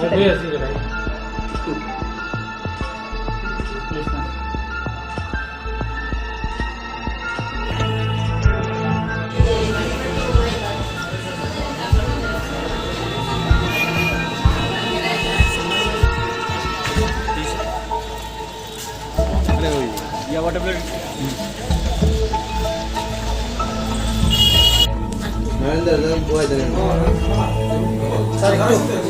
अच्छी तरीके या वाटर ब्लेड नरेंद्र वो है सर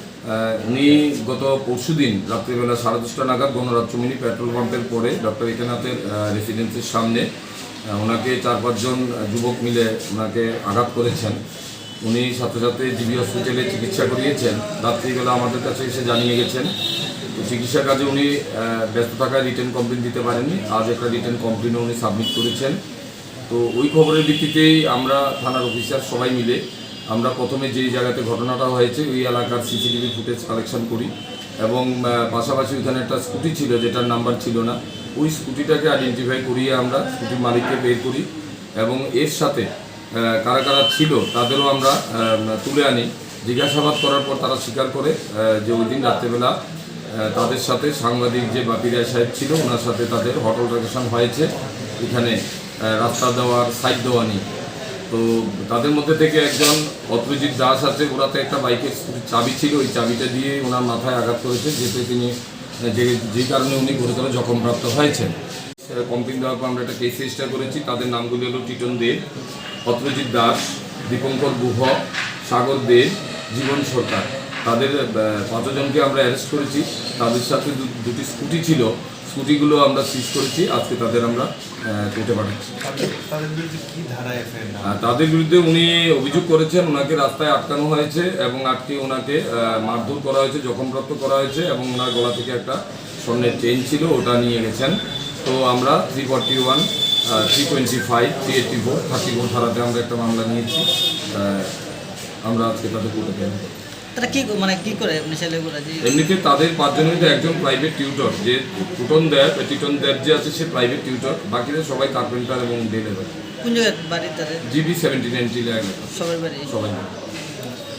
উনি গত পরশু দিন, রাত্রিবেলা সাড়ে দশটা নাগাদ গণরাজ্যমিনী পেট্রোল পাম্পের পরে ডক্টর একেনাথের রেসিডেন্সির সামনে ওনাকে চার পাঁচজন যুবক মিলে ওনাকে আঘাত করেছেন। উনি সাথে সাথে জিবি হসপিটালে চিকিৎসা করিয়েছেন। রাত্রিবেলা আমাদের কাছে এসে জানিয়ে গেছেন। তো চিকিৎসা কাজে উনি ব্যস্ত থাকায় রিটার্ন কমপ্লেন দিতে পারেননি। আজ একটা রিটার্ন কমপ্লেনও উনি সাবমিট করেছেন। তো ওই খবরের ভিত্তিতেই আমরা থানার অফিসার সবাই মিলে আমরা প্রথমে যেই জায়গাতে ঘটনাটা হয়েছে, ওই এলাকার সিসিটিভি ফুটেজ কালেকশন করি এবং পাশাপাশি ওইখানে একটা স্কুটি ছিল, যেটার নাম্বার ছিল না। ওই স্কুটিটাকে আইডেন্টিফাই করিয়ে আমরা স্কুটির মালিককে বের করি এবং এর সাথে কারা কারা ছিল তাদেরও আমরা তুলে আনি। জিজ্ঞাসাবাদ করার পর তারা স্বীকার করে যে ওই দিন রাত্রেবেলা তাদের সাথে সাংবাদিক যে বাপি রায় সাহেব ছিল, ওনার সাথে তাদের হোটেল রেকেশন হয়েছে। এখানে রাস্তা দেওয়ার সাইড দেওয়া নিয়ে তো তাদের মধ্যে থেকে একজন অত্রজিৎ দাস আছে, ওরাতে একটা বাইকের চাবি ছিল, ওই চাবিটা দিয়ে ওনার মাথায় আঘাত করেছে, যেতে তিনি, যে যেই কারণে উনি গুরুতর জখমপ্রাপ্ত হয়েছেন। কমপ্লেন দেওয়ার পর আমরা একটা কেস রেজিস্টার করেছি, তাদের নামগুলি হলো টিটন দেব অত্রজিৎ দাস, দীপঙ্কর গুহ, সাগর দেব জীবন সরকার। তাদের পাঁচজনকে আমরা অ্যারেস্ট করেছি। তাদের সাথে দু- দুটি স্কুটি ছিল। স্কুটিগুলো আমরা সিজ করেছি আজকে তাদের আমরা কোর্টে পাঠাচ্ছি। তাদের বিরুদ্ধে উনি অভিযোগ করেছেন ওনাকে রাস্তায় আটকানো হয়েছে এবং আটকে ওনাকে মারধর করা হয়েছে জখমপ্রাপ্ত করা হয়েছে এবং ওনার গলা থেকে একটা স্বর্ণের চেইন ছিল ওটা নিয়ে গেছেন তো আমরা three forty one three twenty five three eighty four thirty four ধারাতে আমরা একটা মামলা নিয়েছি। আমরা আজকে তাদের কোর্টে তারা কি মানে কি করে? আপনি ছেলেগুলো যে এমনিতে তাদের পাঁচজনের মধ্যে একজন প্রাইভেট টিউটর যে টুটন দেব টিটন দেব যে আছে সে প্রাইভেট টিউটর বাকিরা সবাই কার্পেন্টার এবং ডেলিভারি কোন জায়গায় বাড়ি তাদের? জিবি সেভেন্টি নাইনটি এলাকা সবার বাড়ি? সবাই।